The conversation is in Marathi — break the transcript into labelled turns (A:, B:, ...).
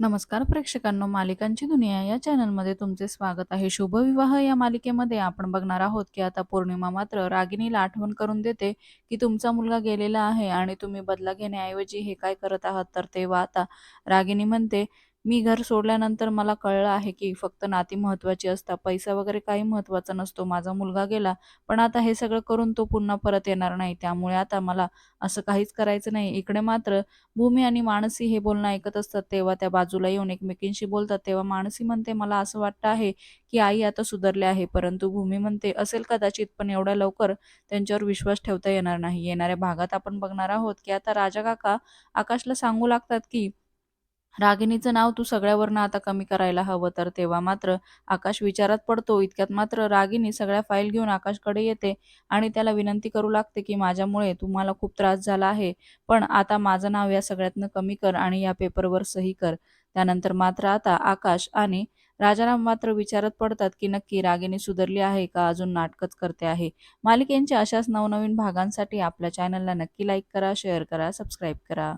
A: नमस्कार प्रेक्षकांनो मालिकांची दुनिया या चॅनलमध्ये तुमचे स्वागत आहे. शुभविवाह या मालिकेमध्ये आपण बघणार आहोत की आता पौर्णिमा मात्र रागिणीला आठवण करून देते की तुमचा मुलगा गेलेला आहे आणि तुम्ही बदला घेण्याऐवजी हे काय करत आहात? तर तेव्हा आता रागिणी म्हणते मी घर सोडल्यानंतर मला कळलं आहे की फक्त नाती महत्त्वाची असतात. पैसा वगैरे काही महत्त्वाचा नसतो. माझा मुलगा गेला पण आता हे सगळं करून तो पुन्हा परत येणार नाही. त्यामुळे आता मला असं काहीच करायचं नाही. इकडे मात्र भूमी आणि मानसी हे बोलणं ऐकत असतात. तेव्हा त्या बाजूला येऊन एकमेकींशी बोलतात. तेव्हा मानसी म्हणते मला असं वाटतं आहे की आई आता सुधारले आहे परंतु भूमी म्हणते असेल कदाचित पण एवढ्या लवकर त्यांच्यावर विश्वास ठेवता येणार नाही. येणाऱ्या भागात आपण बघणार आहोत की आता राजा काका आकाशला सांगू लागतात की रागिणीचं नाव तू सगळ्यावरनं आता कमी करायला हवं तर तेव्हा मात्र आकाश विचारात पडतो. इतक्यात मात्र रागिणी सगळ्या फाईल घेऊन आकाशकडे येते आणि त्याला विनंती करू लागते की माझ्यामुळे तुम्हाला खूप त्रास झाला आहे पण आता माझं नाव या सगळ्यातनं कमी कर आणि या पेपरवर सही कर. त्यानंतर मात्र आता आकाश आणि राजाराम मात्र विचारत पडतात की नक्की रागिनी सुधारली आहे का अजून नाटकच करते आहे. मालिकेंच्या अशाच नवनवीन भागांसाठी आपल्या चॅनलला नक्की लाईक करा शेअर करा सबस्क्राईब करा.